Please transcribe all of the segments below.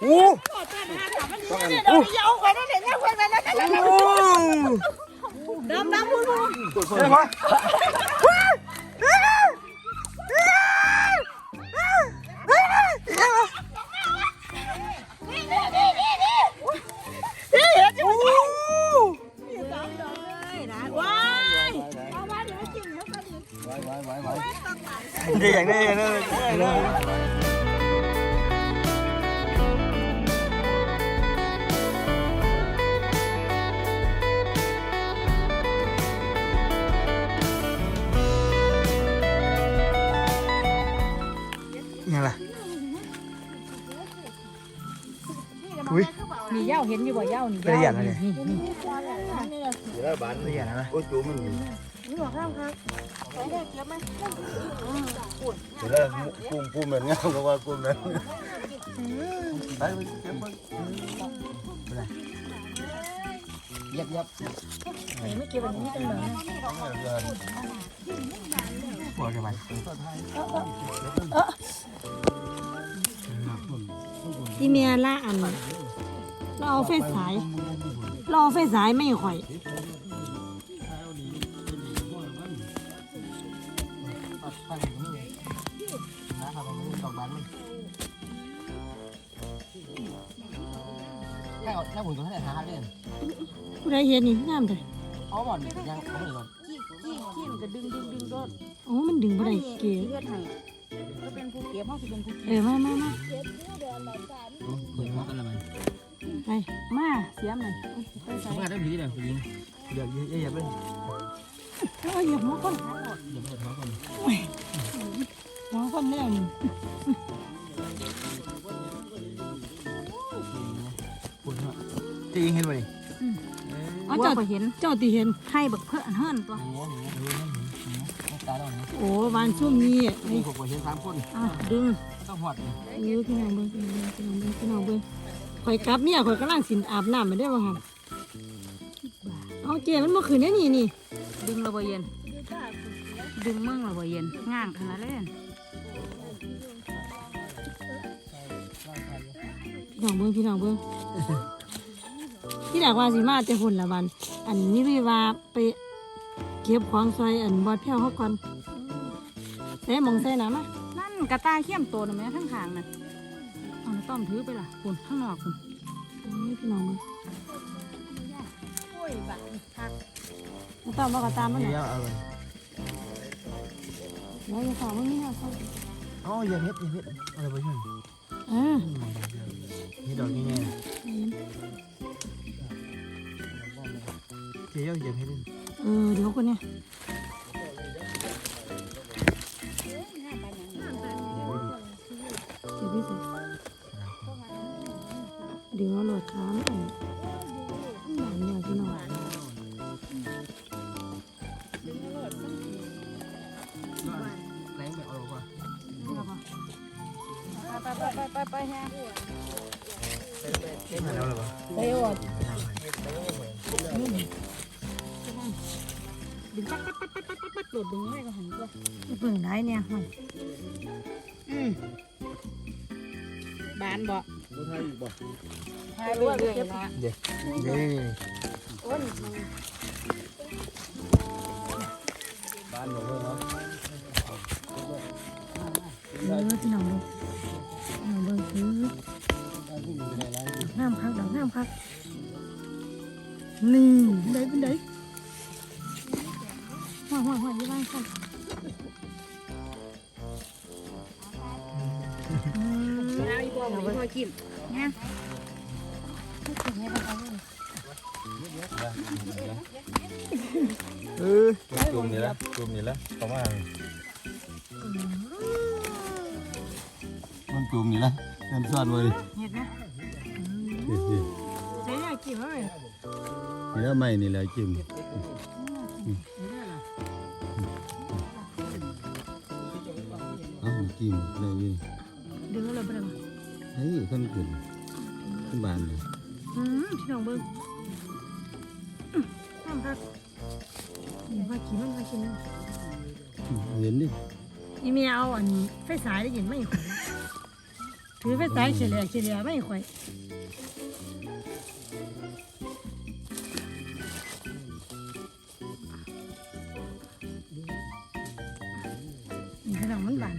โอ้เดี๋ยวเอาไปนั่นเองเอาไปนั่นเองโอ้ดำดำพูดพูด มีเหย้าเห็นอยู่บ่เหย้านี่เป็นอย่างไรเนี่ยนี่นี่เดี๋ยวบ้านเป็นอย่างไรไหมโอ้จูมันมีนี่บอกข้ามครับไปได้เก็บไหมเดี๋ยวแล้วกุ้งกุ้งเหมือนเงี้ยเพราะว่ากุ้งนั้นไปไปเก็บมันยับยับไม่เก็บอันนี้กันเหรอปวดกันไปที่เมียล่าอัน เราเอาไฟสายเราเอาไฟสายไม่ข่อยแค่แค่หุ่นตัวแค่หาเล่นผู้ใดเห็นนี่งามเลยเอาบ่อนยังเขาไม่ได้ก่อนขี้ขี้มันก็ดึงดึงดึงโดดโอ้มันดึงบ่ได้เก๋เลือดให้ก็เป็นผู้เก็บเขาคือเป็นผู้เออมามามาหุ่นมากันละมันไป มาเสียมเลยไปใส่มาได้ผีเลยผีเดี๋ยวเยอะๆเลยโอ้ยอย่าหัวคนเดี๋ยวเปิดท้องก่อนหัวคนแน่นี่หุ่นมาจะยิงเห็นไหมอ๋อเจ้าเจ้าก็เห็น เจ้าตีเห็นไข่บักเพื่อนเฮิรนตัวโอ้โหดูนั่นเห็นตาเราเนี่ยโอ้วานซุ่มนี้นี่นี่ผมก็เห็นสามคนอะดึงต้องหอดเออพี่น้องเบิ่งพี่น้องเบิ่งพี่น้องเบิ่งพี่น้องเบิ่ง ข่อยกลับเมียข่อยกำลังสินอาบน้ำไปได้บ่ครับเอาเจมันบ่ขึ้นได้นี่นี่ดึงระเบเย็น ดึงมึงระเบเย็นง่างขนาดเล่นพี่น้องเบิ่งพี่น้องเบิ่งที่ดากว่าสิมาแต่หุ่นละวัน อันนี้วิว่าไปเก็บของใส่อันบอดแพ้วเขาก่อนใส่หมองใส่น้ำอะนั่นกระต่ายเข้มตัวน่ะแม่ทั้งทางน่ะ เอาต้อมถือไปล่ะคุณข้างนอกคุณนี่พี่น้องเบิ่งโอ้ยบักคักมาตามบอกกับตามมันเดี๋น่ะยวเอาเลยแล้วจะสาวมันนี่เอาเขาอ๋ออย่าเฮ็ดอย่าเฮ็ดอะไรไปช่วยเออนี่ดอกง่ายๆเจียวอย่าเฮ็ดเออเดี๋ยวคนเนี่ย วเอาโหลดค้างอันหนังเนี่ยพี่น้องแรงไปเอากว่าไปไปไปไปไปฮะมาแล้วหรอวะใส่อดดึงปัดปัดปัดปัดปัดปัดปัดโดดดึงให้ก็หันตัวเบิ่งได้เนี่ยมันอืมบานบ่ ผู้ไทยอีกบ่ให้เรื่อยๆนะเดี๋ยวเดี๋ยวโอ้ยบ้านหนูเลยเนาะเออพี่น้องดูพี่น้องเบิ่งคือบ้านที่มีในร้านน้ำพักดอกน้ำพักนี่เป็นไดเป็นไดหัวหัวหัวอยี่บ้านกัน อืมเอาอีกบ่เอาอีกบ่กินนะเออจุ่มนี่ละจุ่มนี่ละประมาณมันจุ่มนี่ละน้ำซอสเลยเห็นไหมใช้ยากี่ว่าไงนี่ล้วไม่นี่แหละจิ้มอ้าจิ้มเลยนี่ดึงเอาเลยไปเลยมา ฮ้ยคนขึ้นขึ้นบ้านเลยอืมพี่น้องเบิ่งอื้อน้ำพักนี่ว่ากินมันว่ากินมันเห็นดินี่เมียเอาอันไฟสายได้ยินไหมขนถือไปสายเฉลี่ยเฉลี่ยไม่ค่อยนี่ขนมมันบาน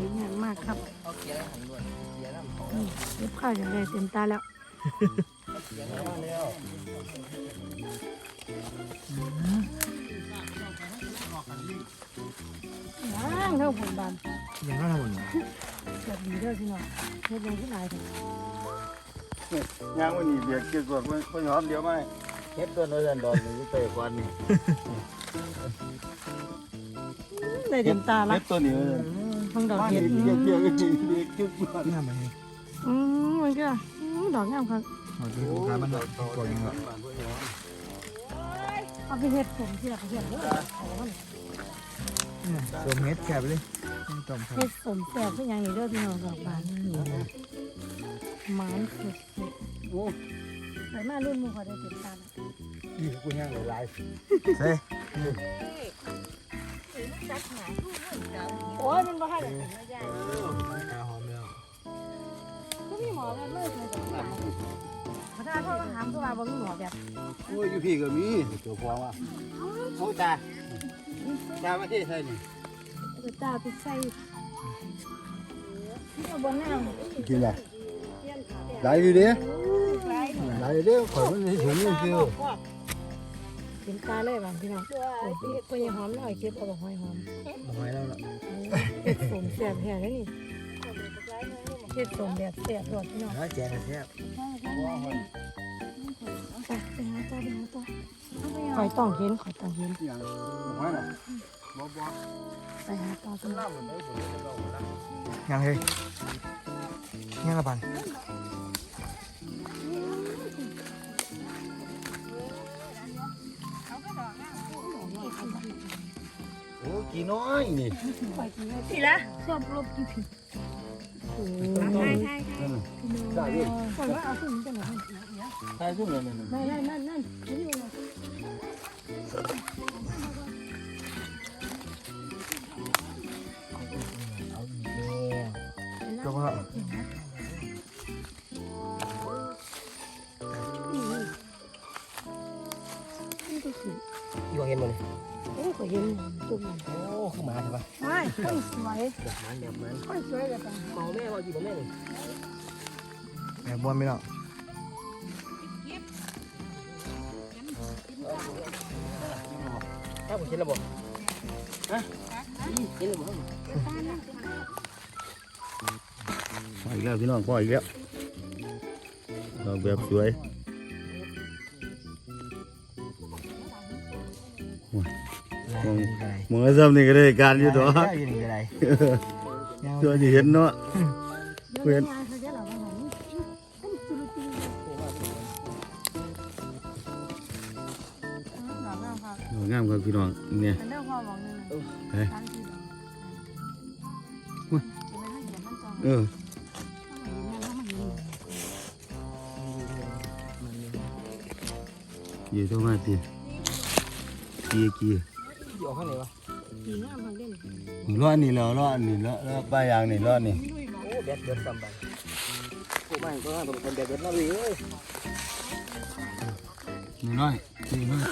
วยงามมากครับเอาเกียร์หันด้วยเกียร์น้ำเขานี่เก็บข้าวอย่างไรเต็มตาแล้วเกียร์น้ำแล้วว้างเท่าผลบานยังน่าทำหมดแบบดีเด้อพี่น้องเฮ็ดยังขึ้นหลายเถอะย่างวันนี้เบียดเกี่ยวกับพ่อหอมเดียวไหมเฮ็ดตัวน้อยอันดอนนี่ไปควันนี่ ได้เต็มตาละเฮ็ดตัวนี้ ทั้งดอกบ้านเห็นี้ดเกี่ยวเกี่ยวกันนี่เบียดเกี่ยวกันนี่ทำไมอืมมันก็อืมดอกงามครับเอาดูการมันตัวยังไงเอาไปเฮ็ดผมที่ละเฮ็ดเด้อเอามันรวมเม็ดแคบเลยจมเฮ็ดสมแซ่บคือหยังนี่เด้อพี่น้องดอกบานหมานสุดๆโอ้ไปมารุ่นหมู่เขาได้เต็มตาละนี่กูย่างหลายเฮ้ย โอ้ยมันบ่ให้เลยกาหอมแล้วคือมีหมอแบบเลยเลยจังพระธาตุเขาถามตัวว่าบ่มีหมอแบบโอ้ยอยู่พี่ก็มีตัวฟองอะโอ้ตาตามาที่ใส่นี่เออตาไปใส่ที่เอาบ่น้ำกินละเทียนขาแดงหลอยู่เด้หลายหลายเด้ขอมันให้ถุงนี่คือเห็นตาเลยบ้างพี่น้องโอ้ยตัวยังหอมหน่อยเก็บเอาบอกหอยหอมหอยแล้วล่ะเห็ดสมแสบแห่เลยนี่เห็ดสมแบบแสบรสพี่น้องแล้วแจกแคบไปไปหาต่อไปหาต่อคอยต้องเห็นคอยต้องเห็นอย่างว่าน่ะบ่บ่ไปหาต่อพี่น้องยังเฮ้ยยังละพัน กี่น้อยนี่สิละชอบรบกี่ผิดโอ้ยได้ดิคอยว่าเอาขึ้นกันหน่อยใช่ซุ่มเลยนั่นนั่นนั่นนั่นนั่นนี่มันจบแล้วนี่ก็สิอยู่เห็นมั้ยโอ้ก็เห็นจุ่มโอ้คือหมาใช่ปะไม่ ค่อยสวยแบบมันแบบมันค่อยสวยแบบนั้นเมาแม่ว่าอยู่กับแม่เลยแบบบอลไม่หรอกถ้าผมเช็ดระบบฮะเช็ดระบบพ่ออีกแล้วพี่น้องพ่ออีกแล้วดอกแบบสวย มองซ้ำนี่ก็ได้การอยู่ตัวได้ยังไงตัวที่เห็นเนาะเวียนเขาจะหลับมาหลับแล้วครับโอ้งามครับพี่น้องเนี่ยเป็นเรื่องความหวังนึงเฮ้ยตั้งที่ดอกจะไม่ให้เห็นมันจองเอออยู่ตรงมาตีกีกีอยู่ ข้างไหนวะผีงามพังเด่นรอดนี่แล้วรอดนี่แล้วแล้วป้ายยางนี่รอดนี่โอ้แบดเบิร์ดซ้ำไปโอ้ไม่ก็น่าต้องเป็นแบดเบิร์ดมาเลยนี่น้อยนี่น้อย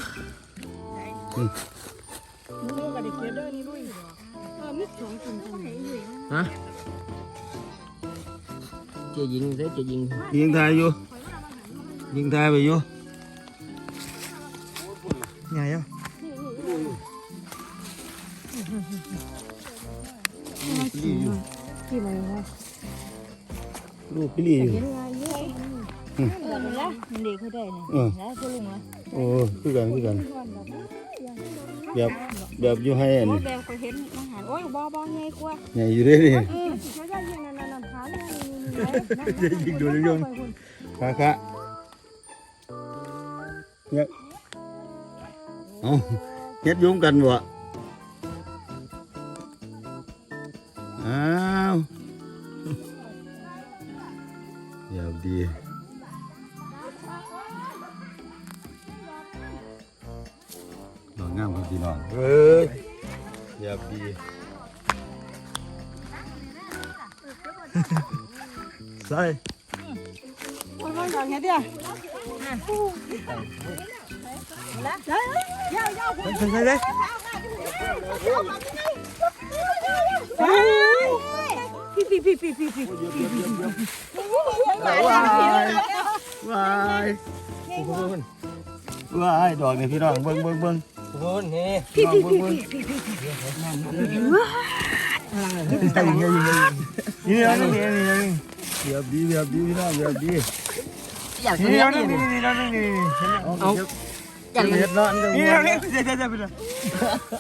นี่ก็ได้เกียร์เด้อนี่ด้วยเออมิดสองจุ่มจังไหนอยู่ฮะเจยิงเด้เจยิงยิงทายอยู่ยิงทายไปอยู่ไงอะ ที่ไหนวะลูกพี่ลี่อยู่เห็นไงเยอะเออมันละมันเด็กเขาได้เนี่ยเออแล้วคุณลุงอะโอ้คือกันคือกันแบบแบบอยู่ให้อันโอ้ยแบงไปเห็นอาหารโอ้ยบ่บ่ไงกว่าใหญ่อยู่เด้นี่เออเขาจะยิงนั่นนั่นหาเนี่ยยิงดูเลยยงคะคะเนี่ยโเอาเฮ็ดอยุ่งกันบ่ เดี๋ยวดีดอกงามครับพี่น้องเฮ้ยเดี๋ยวดีใส่มันมันอย่างเงี้ยดียวใส่ใส่เลยพี่พี่พี่พี่พี่พี่ วายวายว้ายดอกนี่พี่น้องเบิ่งเบิ่งเบิ่งพูนนี่พี่พี่พี่พี่ใส่ยังไงยังไงนี่นี่นี่นี่นี่เดี๋ยวดีเดี๋ยวดีพี่น้องเดี๋ยวดีนี่นี่นี่นี่นี่นี่เอาเฮ็ดนอนกันนี่นี่ใส่ใส่ใส่ไปเลย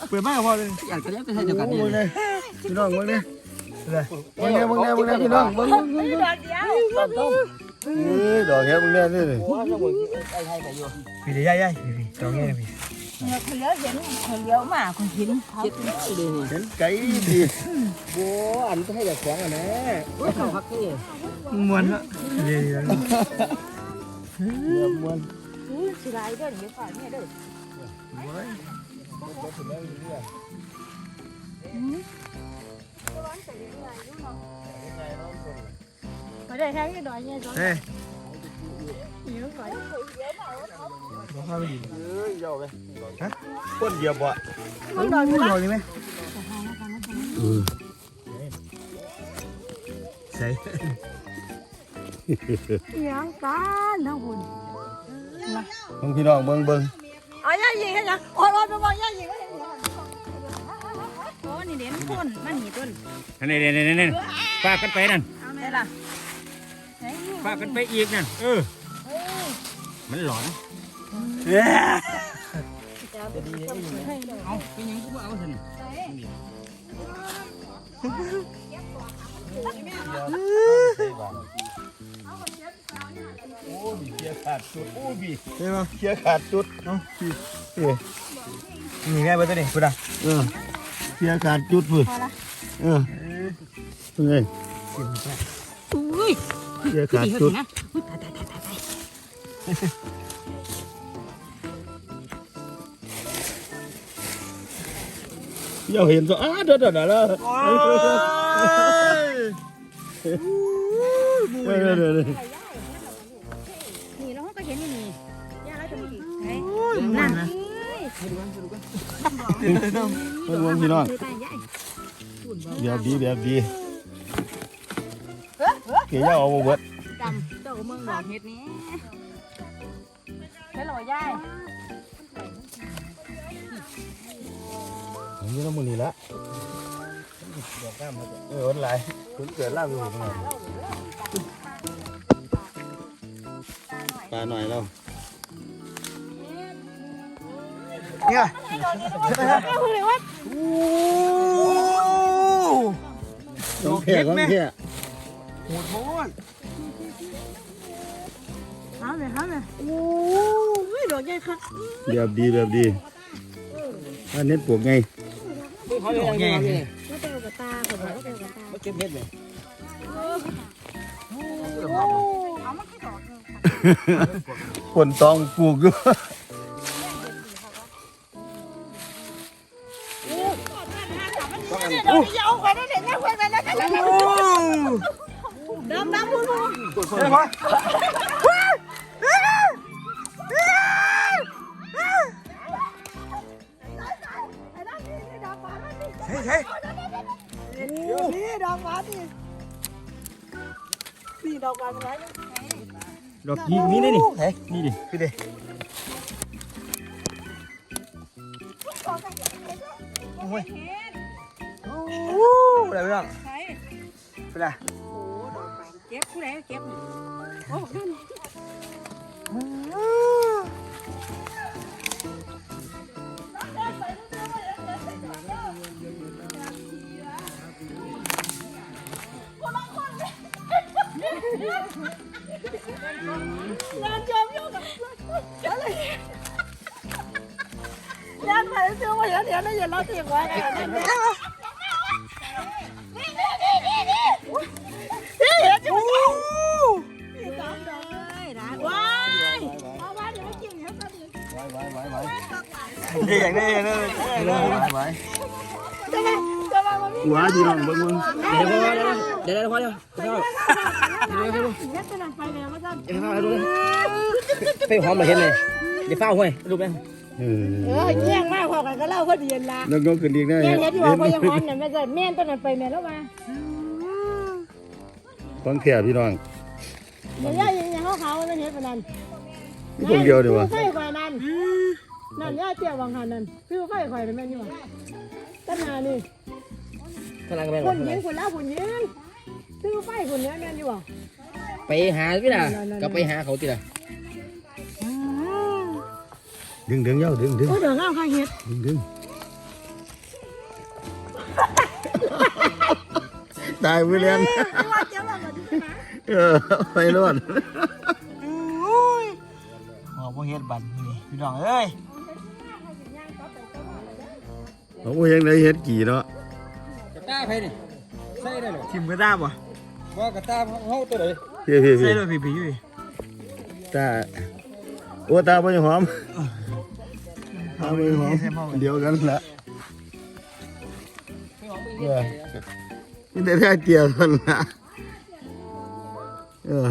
เปิดไม่พอเลยอยากจะเรียกไปใช้เดียวกันโอ้นี่ยเลยพี่น้องเบิ่งนี่ เบิ่งนี่เบิ่งนี่เบิ่งนี่พี่น้องเบิ่งเบิ่งเบิ่งเอ้ยดอกแค่เบิ่งนี่นี่นี่พี่เดี๋ยวย่ายพี่ตรงนี้พี่คนเลี้ยวเห็นคนเลี้ยวมาคนหินเขาคิดเลยนี่เห็นไก่ดีโอ้อันจะให้จากแข็งอะนะโอ้ยเขาพักนี่มวนละเดี๋ยวเดี๋ยวมวนสิไรเด้อเดี๋ยวฝ่ายเนี่ยเด้อไปได้แค่นี้ดอยเนี่ยจ้ะเฮ้ยหิวก่อนบอกข้าวไม่ดีเอ้ยเจ้าไปฮะคนเดียวบ่มัน ดอยมั้ยดอยไหมเออใส่ยังกันทั้งหุ่นเบิ่งพี่น้องเบิ่งเบิ่งเอาย่ายิงให้ยั เด่นพ่นมันหนีต้นนี่นี่นี่นี่ฝากกันไปนั่นเอาไหมล่ะฝากกันไปอีกนั่นเออมันหลอนเฮ้ยเอาเป็นยังกูบ่เอาสิโอ้บีเกียขาดจุดโอ้บีใช่ป่ะเกียขาดจุดเอ้าพี่เอ๊ะนี่ไงเบอร์ตัวนี้พูดอะเออ เกียขาดจุดพุ่นเออเป็นไงอุ้ยเกียขาดจุดนะอุ้ยตายตายตายตายตายเดี๋ยวเห็นตัวอ้าเดี๋ยวเดี๋ยวเดี๋ยวเดี๋ยวโอ้ยเดี๋ยวเดี๋ยว มันวงพี่น้องคือตายย่ายแบบดีแบบดีเกี่ยวเอาบ่เบิดดำเจ้าเมืองดอกเห็ดนี้ใช่หรอย่ายนี่ต้องมือนี่ละเออวันไหลคุณเกิดล่าอยู่ตรงไหนปลาหน่อยแล้ว เนี่ยต้องแค่ต้องแค่โหดโหดหาเลยหาเลยโอ้ยดอกใหญ่ครับแบบดีแบบดีอันนี้ปลูกไงเขาเรียกยังไงนี่ก็เตลกับตาผมก็เตลกับตามาเก็บเห็ดเลยเอามาที่ดอกนี่ผลตองปลูกด้วย ดำดำพูดพูดใช่ป่ะใช่ใช่นี่ดอกหวานนี่นี่ดอกหวานอะไรดอกยิงนี่นี่นี่เฮ้ยนี่ดิพี่เด้โอ้ยโอ้โหอะไรบ้าง ไปละเก็บผู้ใดเก็บโอ้นั่นงานจอมยุ่งกับอะไรดี๋ยวนะอย่าเราเสียงไว้นั่นเนี่ย นี่อย่างนี้อย่างนี้ไว้จะมาจะมามามีหัวพี่น้องเบิ่งมึงเดี๋ยวเดี๋ยวเดี๋ยวพอเดี๋ยวเดี๋ยวเฮ็ดจะนั่นไปแล้วมาสั่นเดี๋ยวให้ดูไปหอมมาเห็นเลยเดี๋ยวเฝ้าห้วยรูปไหมเออเออแย่งมากพอกันก็เล่าก็เดียนละแล้วก็ขึ้นอีได้แย่งเฮ็ดที่ว่าพยังฮอนน่ะแม่สั่แม่นตัวนั้นไปแม่แล้วมาฟังแค่พี่น้องอย่าย่ายังยังเขาเขานั่นเฮ็ดปานนั้น นี่คนเดียวดีวะไฟข่อยนั่นนั่นย่าเตี้ยวังหันนั่นคือไฟข่อยนั่นแม่นอยู่ว่ะตั้งนานี่ขนาดกันไปคนยิงคนแล้วคนยิงคือไฟคนเนี้ยแม่นอยู่ว่ะไปหาพี่ล่ะก็ไปหาเขาติล่ะดึงดึงเย้าดึงดึงโอ้เดี๋ยวงามข้างเฮ็ดดึงดึงตายมือเรียนเออไปรอด หอมเฮ็ดบันนี่พี่น้องเอ้ยโอ้ยยังได้เฮ็ดกี่เนาะกระต้าใครนี่ใส่ได้หรอทิมกระด้าบ่ว่ากระต้าเขาตัวไหนพี่พี่ใส่พี่ด้วยพี่พี่อยู่ตาโอ้ตาบ่ยังหอมตาบ่ยังหอมเดียวกันละเออนี่ได้แค่เตียวเท่านั้นละเออ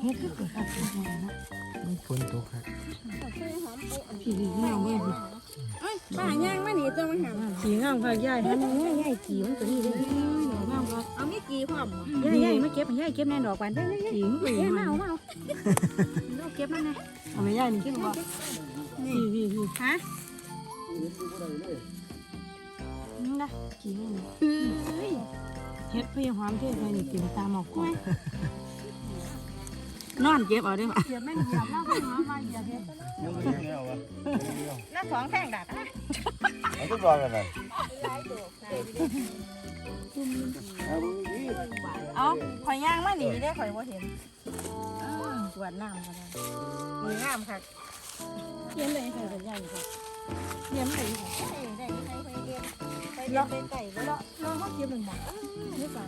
เฮ็ดคือเกิดครับพี่น้องนะฝนตกครับพี่พี่น้องเบิ่งป้าย่างมาหนีตัวมันหามขี่งามค่ะยายหันง่ายง่ายขี่มันตัวนี้เลยงามค่ะเอามีกี่พร้อมย่ายย่ายมาเก็บย่ายเก็บแน่ดอกกันเด้อขี่มันย่ายมามาเอามาเอาเราเก็บมันไงเอาไม่ยายนี่ขึ้นบ่พี่พี่พี่ฮะนี่นะขี่มันเฮ็ดพี่หอมเทศไทยนี่กินตามออกก่อ นอนเก็บเอาได้ป่ะเดี๋ยวแม่นอย่ามาพี่หอมมาอย่าเฮ็ดน้าสองแท่งดัดเอาทุกรองกันไปเอาข่อยย่างมาหนีได้ข่อยว่าเห็นสวนน้ำกันมืองามค่ะเขียนเลยค่ะใหญ่ค่ะเขียนเลยค่ะได้ได้ได้ไปเก็บไปเก็บไปไก่ไว้แล้วแล้เขาเขียนเป็นหมอนี่ไป